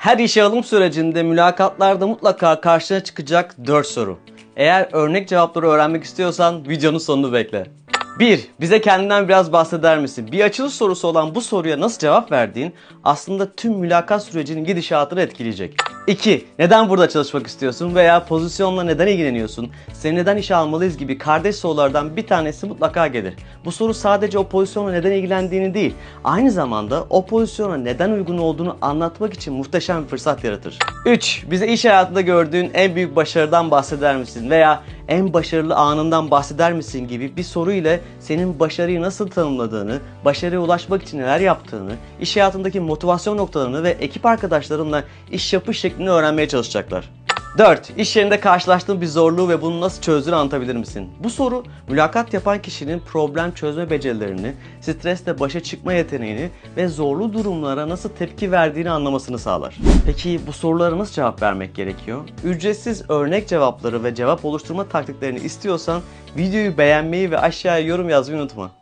Her işe alım sürecinde mülakatlarda mutlaka karşına çıkacak 4 soru. Eğer örnek cevapları öğrenmek istiyorsan videonun sonunu bekle. 1. Bize kendinden biraz bahseder misin? Bir açılış sorusu olan bu soruya nasıl cevap verdiğin aslında tüm mülakat sürecinin gidişatını etkileyecek. 2. Neden burada çalışmak istiyorsun veya pozisyonla neden ilgileniyorsun? Seni neden işe almalıyız gibi kardeş sorulardan bir tanesi mutlaka gelir. Bu soru sadece o pozisyonla neden ilgilendiğini değil, aynı zamanda o pozisyona neden uygun olduğunu anlatmak için muhteşem bir fırsat yaratır. 3. Bize iş hayatında gördüğün en büyük başarıdan bahseder misin? Veya en başarılı anından bahseder misin gibi bir soru ile senin başarıyı nasıl tanımladığını, başarıya ulaşmak için neler yaptığını, iş hayatındaki motivasyon noktalarını ve ekip arkadaşlarınla iş yapış şeklini öğrenmeye çalışacaklar. 4. İş yerinde karşılaştığın bir zorluğu ve bunu nasıl çözdüğünü anlatabilir misin? Bu soru mülakat yapan kişinin problem çözme becerilerini, stresle başa çıkma yeteneğini ve zorlu durumlara nasıl tepki verdiğini anlamasını sağlar. Peki bu sorulara nasıl cevap vermek gerekiyor? Ücretsiz örnek cevapları ve cevap oluşturma taktiklerini istiyorsan videoyu beğenmeyi ve aşağıya yorum yazmayı unutma.